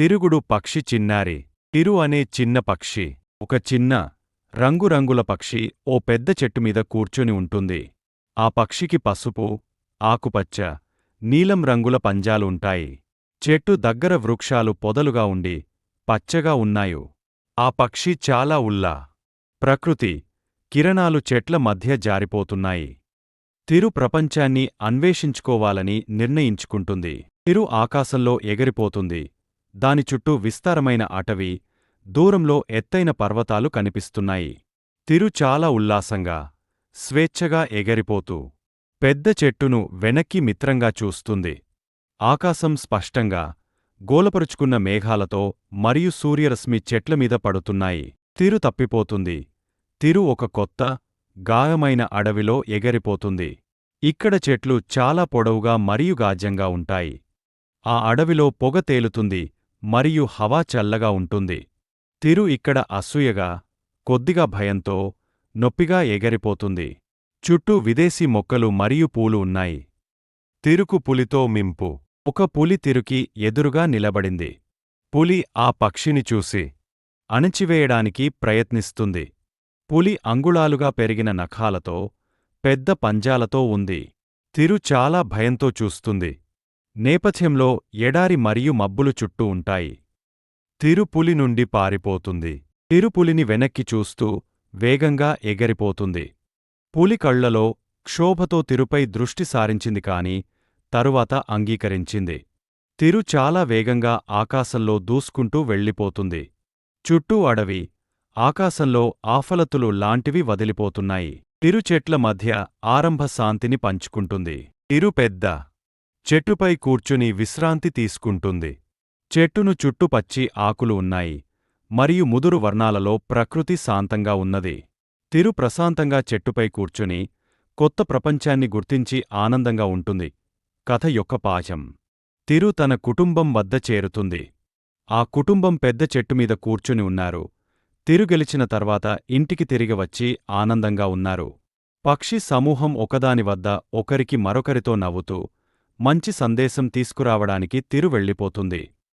తిరుగుడు పక్షి చిన్నారి. తిరు అనే చిన్న పక్షి ఒక చిన్న రంగురంగుల పక్షి ఓ పెద్ద చెట్టుమీద కూర్చొని ఉంటుంది. ఆ పక్షికి పసుపు ఆకుపచ్చ నీలం రంగుల పంజాలు ఉంటాయి. చెట్టు దగ్గర వృక్షాలు పొదలుగా ఉండి పచ్చగా ఉన్నాయు. ఆ పక్షి చాలా ఉల్లా. ప్రకృతి కిరణాలు చెట్ల మధ్య జారిపోతున్నాయి. తిరు ప్రపంచాన్ని అన్వేషించుకోవాలని నిర్ణయించుకుంటుంది. తిరు ఆకాశంలో ఎగిరిపోతుంది. దాని చుట్టూ విస్తారమైన అటవీ దూరంలో ఎత్తైన పర్వతాలు కనిపిస్తున్నాయి. తిరు చాలా ఉల్లాసంగా స్వేచ్ఛగా ఎగిరిపోతూ పెద్ద చెట్టును వెనక్కి మిత్రంగా చూస్తుంది. ఆకాశం స్పష్టంగా గోలపరుచుకున్న మేఘాలతో మరియు సూర్యరశ్మి చెట్లమీద పడుతున్నాయి. తిరు తప్పిపోతుంది. తిరు ఒక కొత్త గాయమైన అడవిలో ఎగరిపోతుంది. ఇక్కడ చెట్లు చాలా పొడవుగా మరియు గాజ్యంగా ఉంటాయి. ఆ అడవిలో పొగ తేలుతుంది. మరియు హవా చల్లగా ఉంటుంది. తిరు ఇక్కడ అసూయగా కొద్దిగా భయంతో నొప్పిగా ఎగరిపోతుంది. చుట్టూ విదేశీ మొక్కలు మరియు పూలు ఉన్నాయి. తిరుకు పులితో మింపు. ఒక పులి తిరుకి ఎదురుగా నిలబడింది. పులి ఆ పక్షిని చూసి అణచివేయడానికి ప్రయత్నిస్తుంది. పులి అంగుళాలుగా పెరిగిన నఖాలతో పెద్ద పంజాలతో ఉంది. తిరు చాలా భయంతో చూస్తుంది. నేపథ్యంలో ఎడారి మరియు మబ్బులు చుట్టూ ఉంటాయి. తిరుపులి నుండి పారిపోతుంది. తిరుపులిని వెనక్కి చూస్తూ వేగంగా ఎగరిపోతుంది. పులి కళ్ళలో క్షోభతో తిరుపై దృష్టి సారించింది కాని తరువాత అంగీకరించింది. తిరు చాలా వేగంగా ఆకాశంలో దూసుకుంటూ వెళ్ళిపోతుంది. చుట్టూ అడవి ఆకాశంలో ఆఫలతులు లాంటివి వదిలిపోతున్నాయి. తిరుచెట్ల మధ్య ఆరంభ శాంతిని పంచుకుంటుంది. తిరు పెద్ద చెట్టుపై కూర్చుని విశ్రాంతి తీసుకుంటుంది. చెట్టును చుట్టూ పచ్చి ఆకులు ఉన్నాయి. మరియు ముదురు వర్ణాలలో ప్రకృతి శాంతంగా ఉన్నది. తిరు ప్రశాంతంగా చెట్టుపై కూర్చుని కొత్త ప్రపంచాన్ని గుర్తించి ఆనందంగా ఉంటుంది. కథ యొక్క పాచం తిరు తన కుటుంబం వద్ద చేరుతుంది. ఆ కుటుంబం పెద్ద చెట్టుమీద కూర్చుని ఉన్నారు. తిరు గెలిచిన తర్వాత ఇంటికి తిరిగి వచ్చి ఆనందంగా ఉన్నారు. పక్షి సమూహం ఒకదాని వద్ద ఒకరికి మరొకరితో నవ్వుతూ మంచి సందేశం తీసుకురావడానికి తిరు వెళ్ళిపోతుంది.